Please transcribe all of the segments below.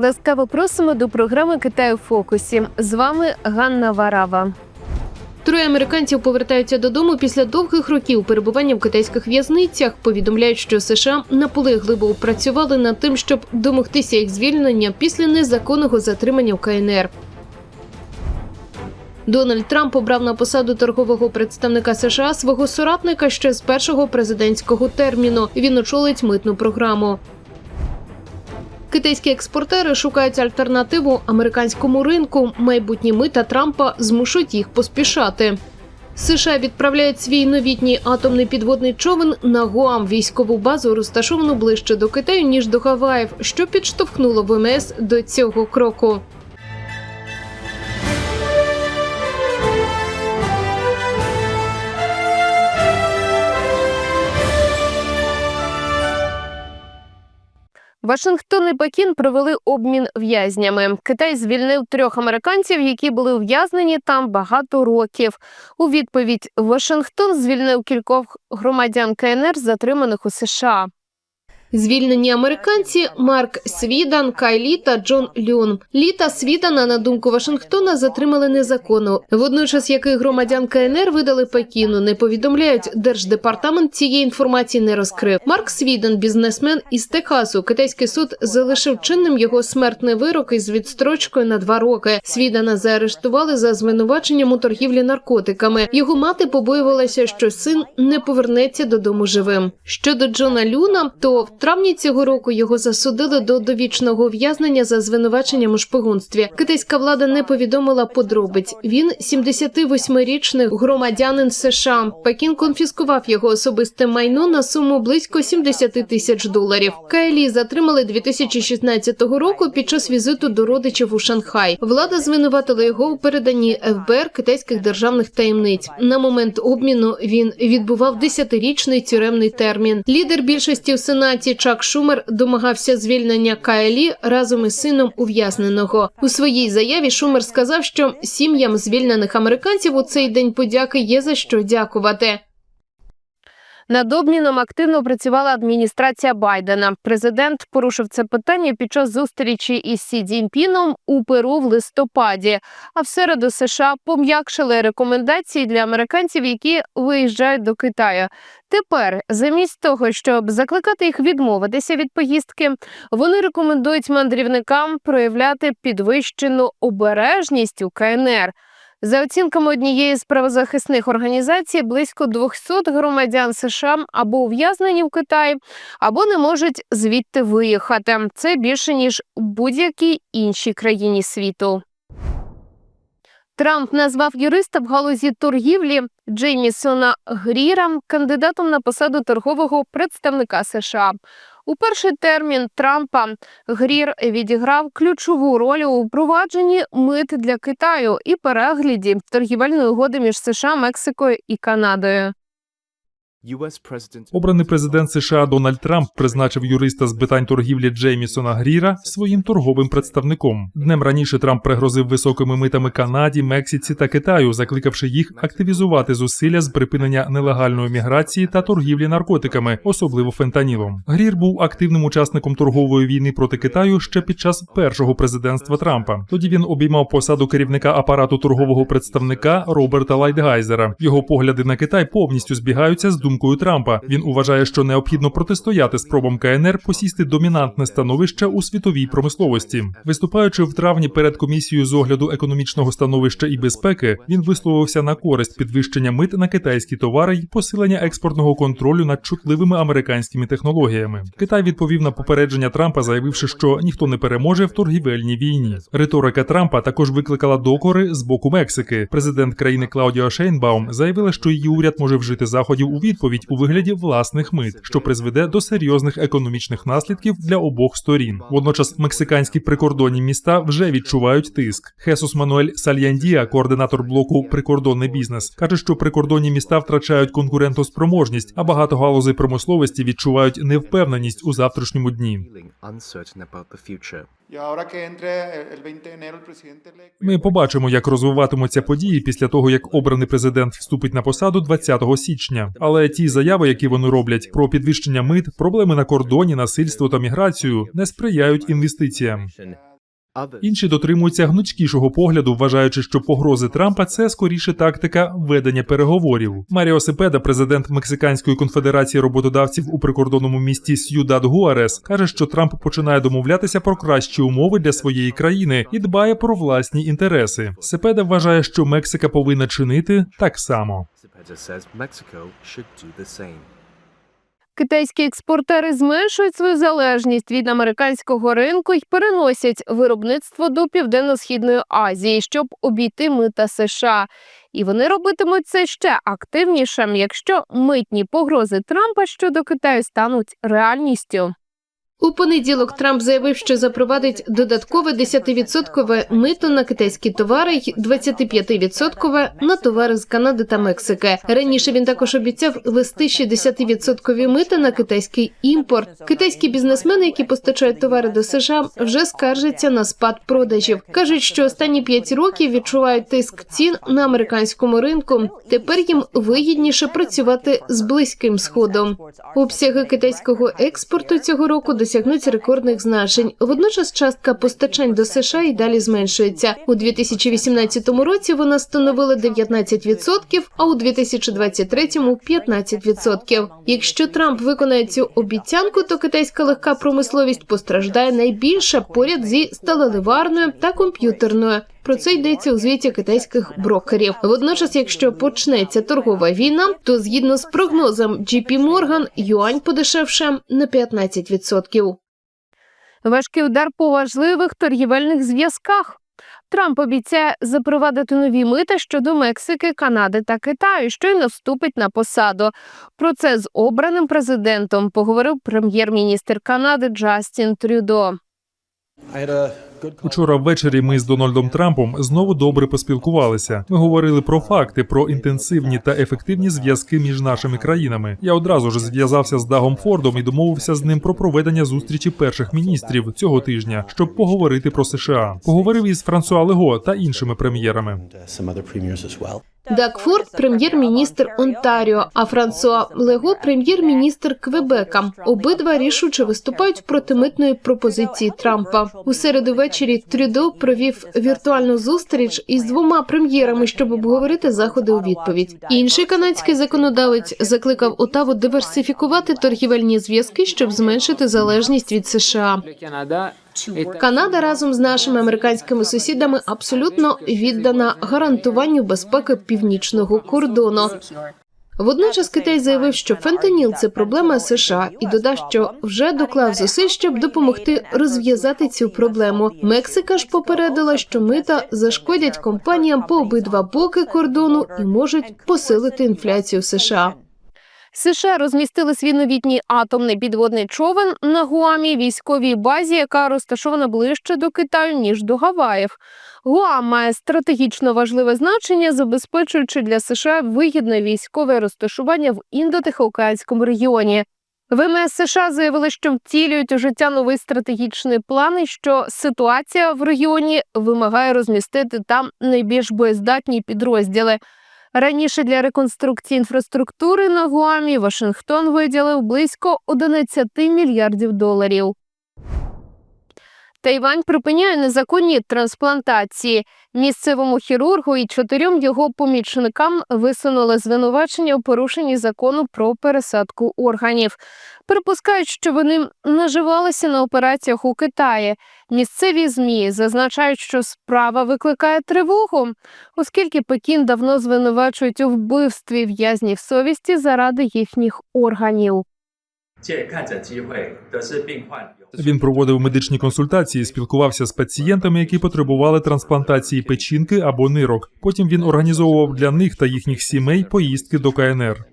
Ласкаво просимо до програми Китай у фокусі. З вами Ганна Варава. Троє американців повертаються додому після довгих років перебування в китайських в'язницях. Повідомляють, що США наполегливо працювали над тим, щоб домогтися їх звільнення після незаконного затримання в КНР. Дональд Трамп обрав на посаду торгового представника США свого соратника ще з першого президентського терміну. Він очолить митну програму. Китайські експортери шукають альтернативу американському ринку. Майбутні мита Трампа змушують їх поспішати. США відправляють свій новітній атомний підводний човен на Гуам, військову базу, розташовану ближче до Китаю ніж до Гаваїв, що підштовхнуло ВМС до цього кроку. Вашингтон і Пекін провели обмін в'язнями. Китай звільнив трьох американців, які були ув'язнені там багато років. У відповідь Вашингтон звільнив кількох громадян КНР, затриманих у США. Звільнені американці Марк Свідан, Кай Лі та Джон Люн. Літа Свідана, на думку Вашингтона, затримали незаконно. Водночас, яких громадян КНР видали Пекіну, не повідомляють. Держдепартамент цієї інформації не розкрив. Марк Свідан, бізнесмен із Техасу. Китайський суд залишив чинним його смертний вирок із відстрочкою на два роки. Свідана заарештували за звинуваченням у торгівлі наркотиками. Його мати побоювалася, що син не повернеться додому живим. Щодо Джона Люна, то в травні цього року його засудили до довічного ув'язнення за звинуваченням у шпигунстві. Китайська влада не повідомила подробиць. Він 78-річний громадянин США. Пекін конфіскував його особисте майно на суму близько 70 тисяч доларів. Кайлі затримали 2016 року під час візиту до родичів у Шанхай. Влада звинуватила його у переданні ФБР китайських державних таємниць. На момент обміну він відбував 10-річний тюремний термін. Лідер більшості в сенаті Чак Шумер домагався звільнення Кайлі разом із сином ув'язненого. У своїй заяві Шумер сказав, що сім'ям звільнених американців у цей день подяки є за що дякувати. Над обміном активно працювала адміністрація Байдена. Президент порушив це питання під час зустрічі із Сі Цзіньпіном у Перу в листопаді. А в середу США пом'якшили рекомендації для американців, які виїжджають до Китаю. Тепер, замість того, щоб закликати їх відмовитися від поїздки, вони рекомендують мандрівникам проявляти підвищену обережність у КНР. За оцінками однієї з правозахисних організацій, близько 200 громадян США або ув'язнені в Китаї, або не можуть звідти виїхати. Це більше ніж у будь-якій іншій країні світу. Трамп назвав юриста в галузі торгівлі Джеймісона Гріра кандидатом на посаду торгового представника США. У перший термін Трампа Грір відіграв ключову роль у впровадженні мит для Китаю і перегляді торгівельної угоди між США, Мексикою і Канадою. Обраний президент США Дональд Трамп призначив юриста з питань торгівлі Джеймісона Гріра своїм торговим представником. Днем раніше Трамп пригрозив високими митами Канаді, Мексиці та Китаю, закликавши їх активізувати зусилля з припинення нелегальної міграції та торгівлі наркотиками, особливо фентанілом. Грір був активним учасником торгової війни проти Китаю ще під час першого президентства Трампа. Тоді він обіймав посаду керівника апарату торгового представника Роберта Лайтгайзера. Його погляди на Китай повністю збігаються з думкою Трампа. Він вважає, що необхідно протистояти спробам КНР посісти домінантне становище у світовій промисловості. Виступаючи в травні перед комісією з огляду економічного становища і безпеки, він висловився на користь підвищення мит на китайські товари й посилення експортного контролю над чутливими американськими технологіями. Китай відповів на попередження Трампа, заявивши, що ніхто не переможе в торгівельній війні. Риторика Трампа також викликала докори з боку Мексики. Президент країни Клаудіо Шейнбаум заявила, що її уряд може вжити заходів у відповідь у вигляді власних мит, що призведе до серйозних економічних наслідків для обох сторін. Водночас мексиканські прикордонні міста вже відчувають тиск. Хесус Мануель Сальяндія, координатор блоку Прикордонний бізнес, каже, що прикордонні міста втрачають конкурентоспроможність, а багато галузей промисловості відчувають невпевненість у завтрашньому дні. Feeling uncertain about the future. Y ahora que entre el 20 de enero el presidente electo. Ми побачимо, як розвиватимуться події після того, як обраний президент вступить на посаду 20 січня. Але ті заяви, які вони роблять про підвищення мит, проблеми на кордоні, насильство та міграцію, не сприяють інвестиціям. Інші дотримуються гнучкішого погляду, вважаючи, що погрози Трампа це скоріше тактика ведення переговорів. Маріо Сепеда, президент Мексиканської конфедерації роботодавців у прикордонному місті Сьюдад Гуарес, каже, що Трамп починає домовлятися про кращі умови для своєї країни і дбає про власні інтереси. Сепеда вважає, що Мексика повинна чинити так само. Китайські експортери зменшують свою залежність від американського ринку і переносять виробництво до Південно-Східної Азії, щоб обійти мита США. І вони робитимуть це ще активнішим, якщо митні погрози Трампа щодо Китаю стануть реальністю. У понеділок Трамп заявив, що запровадить додаткове 10-відсоткове мито на китайські товари й 25-відсоткове на товари з Канади та Мексики. Раніше він також обіцяв вести 60-відсоткові мита на китайський імпорт. Китайські бізнесмени, які постачають товари до США, вже скаржаться на спад продажів. кажуть, що останні 5 років відчувають тиск цін на американському ринку. Тепер їм вигідніше працювати з близьким сходом. Обсяги китайського експорту цього року досягнуть рекордних значень. Водночас частка постачань до США і далі зменшується. У 2018 році вона становила 19%, а у 2023 – 15%. Якщо Трамп виконає цю обіцянку, то китайська легка промисловість постраждає найбільше поряд зі сталеливарною та комп'ютерною. Про це йдеться у звіті китайських брокерів. Водночас, якщо почнеться торгова війна, то згідно з прогнозом JP Morgan, юань подешевше на 15%. Важкий удар по важливих торгівельних зв'язках. Трамп обіцяє запровадити нові мита щодо Мексики, Канади та Китаю, щойно вступить на посаду. Про це з обраним президентом поговорив прем'єр-міністр Канади Джастін Трюдо. Учора ввечері ми з Дональдом Трампом знову добре поспілкувалися. Ми говорили про факти, про інтенсивні та ефективні зв'язки між нашими країнами. Я одразу ж зв'язався з Дагом Фордом і домовився з ним про проведення зустрічі перших міністрів цього тижня, щоб поговорити про США. Поговорив із Франсуа Лего та іншими прем'єрами. Даг Форд – прем'єр-міністр Онтаріо, а Франсуа Лего – прем'єр-міністр Квебека. Обидва рішуче виступають проти митної пропозиції Трампа. У середу ввечері Трюдо провів віртуальну зустріч із двома прем'єрами, щоб обговорити заходи у відповідь. Інший канадський законодавець закликав Отаву диверсифікувати торгівельні зв'язки, щоб зменшити залежність від США. Канада разом з нашими американськими сусідами абсолютно віддана гарантуванню безпеки північного кордону. Водночас Китай заявив, що фентаніл – це проблема США, і додав, що вже доклав зусиль, щоб допомогти розв'язати цю проблему. Мексика ж попередила, що мита зашкодять компаніям по обидва боки кордону і можуть посилити інфляцію США. США розмістили свій новітній атомний підводний човен на Гуамі військовій базі, яка розташована ближче до Китаю ніж до Гаваїв. Гуам має стратегічно важливе значення, забезпечуючи для США вигідне військове розташування в індотихоокеанському регіоні. ВМС США заявили, що втілюють у життя новий стратегічний план, і що ситуація в регіоні вимагає розмістити там найбільш боєздатні підрозділи. Раніше для реконструкції інфраструктури на Гуамі Вашингтон виділив близько 11 мільярдів доларів. Тайвань припиняє незаконні трансплантації. Місцевому хірургу і чотирьом його помічникам висунули звинувачення у порушенні закону про пересадку органів. Припускають, що вони наживалися на операціях у Китаї. Місцеві змі зазначають, що справа викликає тривогу, оскільки Пекін давно звинувачують у вбивстві в'язнів совісті заради їхніх органів. Він проводив медичні консультації, спілкувався з пацієнтами, які потребували трансплантації печінки або нирок. Потім він організовував для них та їхніх сімей поїздки до КНР.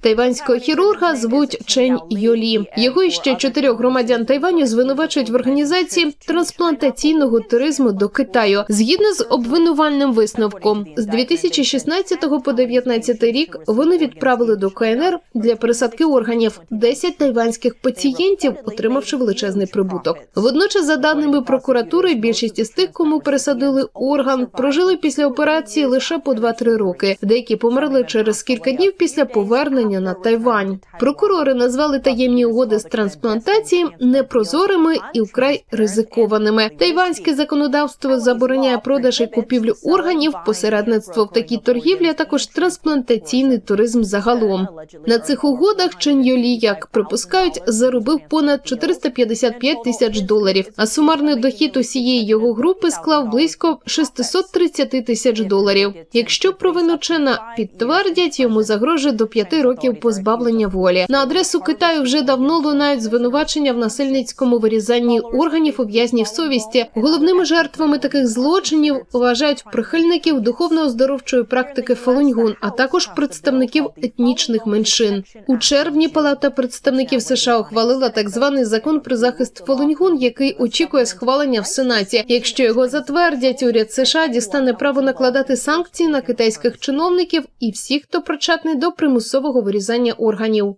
Тайванського хірурга звуть Чень Йолі. Його ще чотирьох громадян Тайваню звинувачують в організації трансплантаційного туризму до Китаю згідно з обвинувальним висновком. З 2016 по 2019 рік вони відправили до КНР для пересадки органів 10 тайванських пацієнтів, отримавши величезний прибуток. Водночас, за даними прокуратури, більшість із тих, кому пересадили орган, прожили після операції лише по 2-3 роки. Деякі померли через кілька днів після повернення вторгнення на Тайвань. Прокурори назвали таємні угоди з трансплантації непрозорими і вкрай ризикованими. Тайванське законодавство забороняє продаж і купівлю органів, посередництво в такій торгівлі, а також трансплантаційний туризм загалом. На цих угодах Чен Йолі, як припускають, заробив понад 455 тисяч доларів. А сумарний дохід усієї його групи склав близько 630 тисяч доларів. Якщо провину Чена підтвердять, йому загрожує до п'яти років позбавлення волі. На адресу Китаю вже давно лунають звинувачення в насильницькому вирізанні органів у в'язнів совісті. Головними жертвами таких злочинів вважають прихильників духовно-оздоровчої практики Фалуньгун, а також представників етнічних меншин. У червні Палата представників США ухвалила так званий закон про захист Фалуньгун, який очікує схвалення в Сенаті. Якщо його затвердять, уряд США дістане право накладати санкції на китайських чиновників і всіх, хто причетний до примусового вирізання органів.